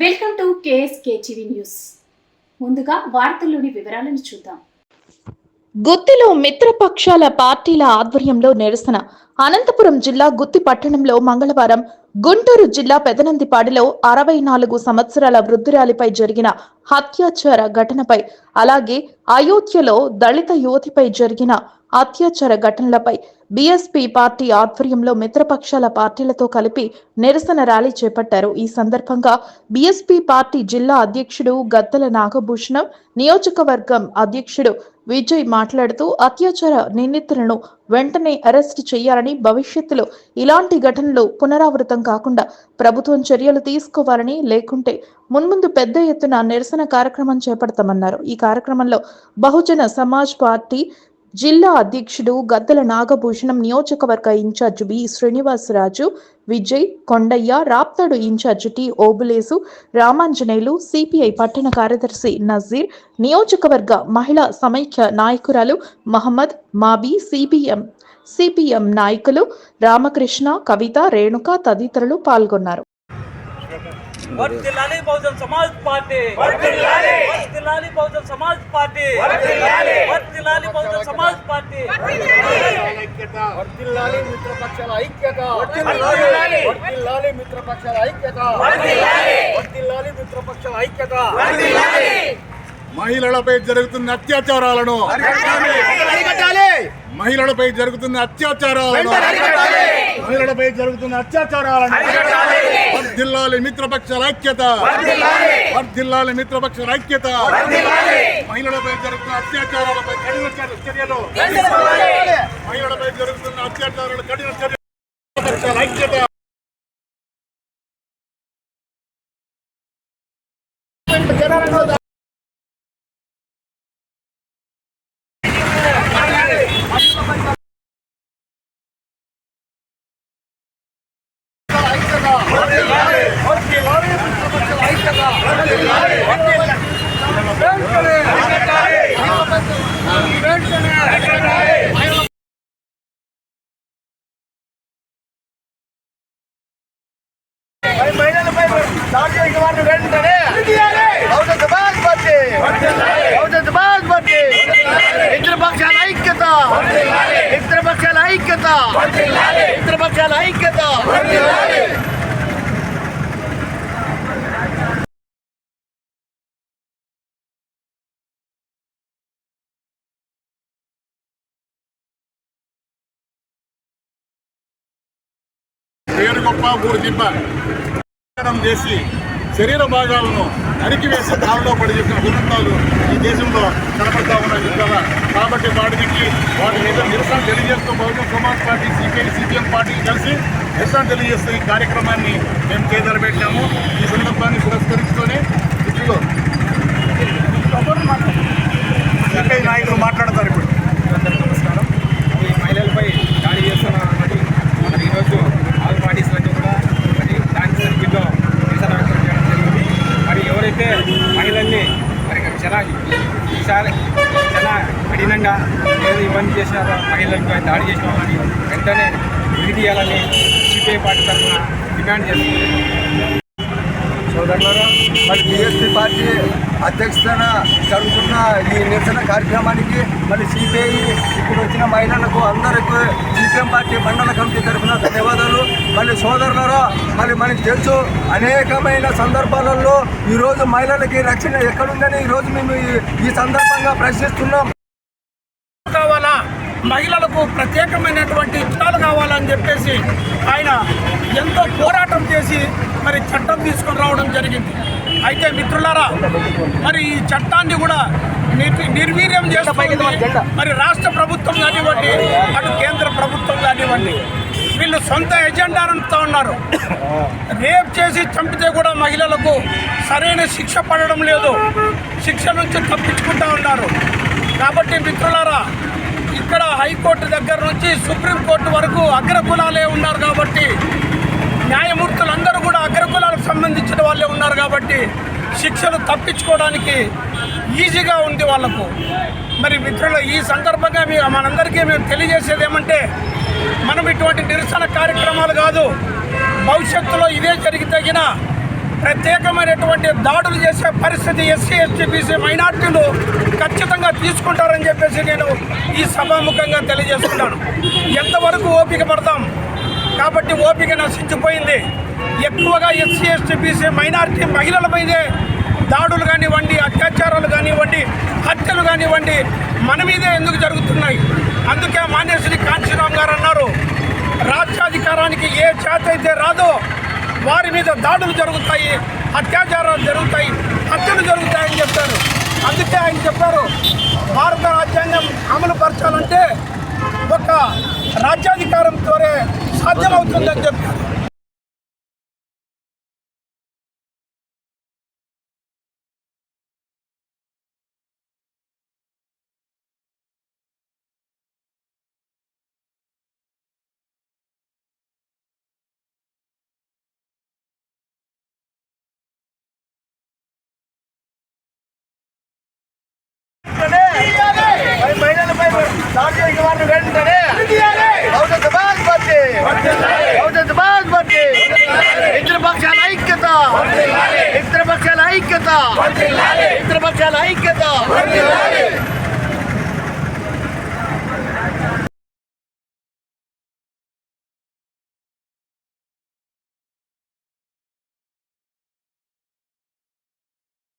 Welcome to KSK TV news. ముందుగా వార్తల్లోని వివరాలను చూద్దాం. గుత్తిలో మిత్రపక్షాల పార్టీల ఆధ్వర్యంలో నిరసన. అనంతపురం జిల్లా గుత్తి పట్టణంలో మంగళవారం గుంటూరు జిల్లా పెదనందిపాడిలో అరవై నాలుగు సంవత్సరాల వృద్ధురాలిపై జరిగిన హత్యాచార ఘటనపై అలాగే అయోధ్యలో దళిత యువతిపై జరిగిన అత్యాచార ఘటనలపై బీఎస్పీ పార్టీ ఆధ్వర్యంలో మిత్రపక్షాల పార్టీలతో కలిపి నిరసన ర్యాలీ చేపట్టారు. ఈ సందర్భంగా బీఎస్పీ పార్టీ జిల్లా అధ్యక్షుడు గద్దల నాగభూషణం నియోజకవర్గం అధ్యక్షుడు విజయ్ మాట్లాడుతూ అత్యాచార నిందితులను వెంటనే అరెస్ట్ చేయాలని భవిష్యత్తులో ఇలాంటి ఘటనలు పునరావృతం కాకుండా ప్రభుత్వం చర్యలు తీసుకోవాలని లేకుంటే మున్ముందు పెద్ద ఎత్తున నిరసన కార్యక్రమం చేపడతామన్నారు. ఈ కార్యక్రమంలో బహుజన సమాజ్ పార్టీ జిల్లా అధ్యక్షుడు గద్దల నాగభూషణం నియోజకవర్గ incharge B Srinivasaraju Vijay Kondaiah Raptadu incharge T Obulesu Ramanjaneyulu CPI పట్టణ కార్యదర్శి నజీర్ నియోజకవర్గ మహిళా సమైక్య నాయకురాలు మహమ్మద్ మాబీ సిపిఎం సిపిఎం నాయకులు రామకృష్ణ కవిత రేణుక తదితరులు పాల్గొన్నారు. వర్ధిల్లాలి Bahujan Samaj Party Bahujan Samaj Party Bahujan Samaj Party మిత్రపక్షాల ఐక్యత మిత్రపక్షాల మిత్రపక్షాల ఐక్యత మహిళలపై జరుగుతున్న అత్యాచారాలను మహిళలపై జరుగుతున్న అత్యాచారాలను మహిళలపై జరుగుతున్న అత్యాచారాలను వర్ధిల్లాలి మిత్రపక్షాల ఐక్యత. వర్ధిల్లాలి. మిత్రపక్షాల ఐక్యత. మహిళలపై జరుగుతున్న అత్యాచారాలపై కఠిన చర్య- చర్యలు. మహిళలపై జరుగుతున్న అత్యాచారాలు కఠిన చర్యలు ఐక్యత. దాడి చేసిన వారిని వెంటనే ఐక్యత ఇతర పక్షాల ఐక్యత పేరు గొప్ప ఊరు దిబ్బ చేసి శరీర భాగాలను నరికివేసి దారిలో పడి చెప్పిన ఉదంతాలు ఈ దేశంలో కనపడతా ఉన్నాయి మిత్రులారా. కాబట్టి వాటికి వాటి మీద నిరసన తెలియజేస్తూ Bahujan Samaj Party CPI CPM పార్టీకి కలిసి నిరసన తెలియజేస్తూ ఈ కార్యక్రమాన్ని మేము చేదలు పెట్టాము ఈ సందర్భాన్ని పురస్కరించుకొని మిత్రులు సిపిఐ నాయకులు మాట్లాడతారు ఇప్పుడు అందరికీ నమస్కారం ఈ మహిళలపై దాడి చేస్తున్న మరి మరి ఈరోజు ఆల్ పార్టీస్ నుంచి కూడా మరి దాని సర్కిల్లో నిరసన వ్యక్తం చేయడం జరిగింది మరి ఎవరైతే మహిళల్ని మరి చాలా ఈసారి చాలా కఠినంగా ఏదో ఇబ్బంది చేసినారో మహిళలపై దాడి చేసిన వెంటనే విధి తీయాలని సిపిఐ పార్టీ తరఫున డిమాండ్ చేస్తుంది. సోదరులారా మరి బీఎస్పీ పార్టీ అధ్యక్షతన జరుగుతున్న ఈ నిరసన కార్యక్రమానికి మరి సిపిఐ ఇప్పుడు వచ్చిన మహిళలకు అందరికీ సిపిఎం పార్టీ మండల కమిటీ తరఫున ధన్యవాదాలు. మళ్ళీ సోదరులరా మరి మనకి తెలుసు అనేకమైన సందర్భాలలో ఈరోజు మహిళలకి రక్షణ ఎక్కడుందని ఈరోజు మేము ఈ- సందర్భంగా ప్రశ్నిస్తున్నాం. మహిళలకు ప్రత్యేకమైనటువంటి చట్టాలు కావాలని చెప్పేసి ఆయన ఎంతో పోరాటం చేసి మరి చట్టం తీసుకొని రావడం జరిగింది. అయితే మిత్రులారా మరి ఈ చట్టాన్ని కూడా నిర్వీర్యం చేస్తుంది. మరి రాష్ట్ర ప్రభుత్వం కానివ్వండి అటు కేంద్ర ప్రభుత్వం కానివ్వండి వీళ్ళు సొంత ఎజెండాలతో ఉన్నారు. రేప్ చేసి చంపితే కూడా మహిళలకు సరైన శిక్ష పడడం లేదు. శిక్ష నుంచి తప్పించుకుంటా ఉన్నారు. కాబట్టి మిత్రులారా ఇక్కడ హైకోర్టు దగ్గర నుంచి సుప్రీంకోర్టు వరకు అగ్రకులాలే ఉన్నారు కాబట్టి న్యాయమూర్తులందరూ కూడా అగ్రకులాలకు సంబంధించిన వాళ్ళే ఉన్నారు కాబట్టి శిక్షలు తప్పించుకోవడానికి ఈజీగా ఉంది వాళ్ళకు. మరి మిత్రుల ఈ సందర్భంగా మీ మనందరికీ మేము తెలియజేసేది ఏమంటే మనం ఇటువంటి నిరసన కార్యక్రమాలు కాదు భవిష్యత్తులో ఇదే జరిగితే ప్రత్యేకమైనటువంటి దాడులు చేసే పరిస్థితి ఎస్సీ ఎస్టీ బీసీ మైనార్టీలు ఖచ్చితంగా తీసుకుంటారని చెప్పేసి నేను ఈ సభాముఖంగా తెలియజేస్తున్నాను. ఎంతవరకు ఓపిక పడతాం? కాబట్టి ఓపిక నశించిపోయింది. ఎక్కువగా ఎస్సీ ఎస్టీ బీసీ మైనార్టీ మీదే దాడులు కానివ్వండి అత్యాచారాలు కానివ్వండి హత్యలు కానివ్వండి మన మీదే ఎందుకు జరుగుతున్నాయి? అందుకే మాన్యశ్రీ కాంచీరామ్ గారు అన్నారు రాజ్యాధికారానికి ఏ చేత అయితే రాదో వారి మీద దాడులు జరుగుతాయి అత్యాచారాలు జరుగుతాయి హత్యలు జరుగుతాయని చెప్పారు అందుకే ఆయన చెప్పారు భారత రాజ్యాంగం అమలు పరచాలంటే ఒక రాజ్యాధికారంతోనే సాధ్యమవుతుందని చెప్పారు. Yeah.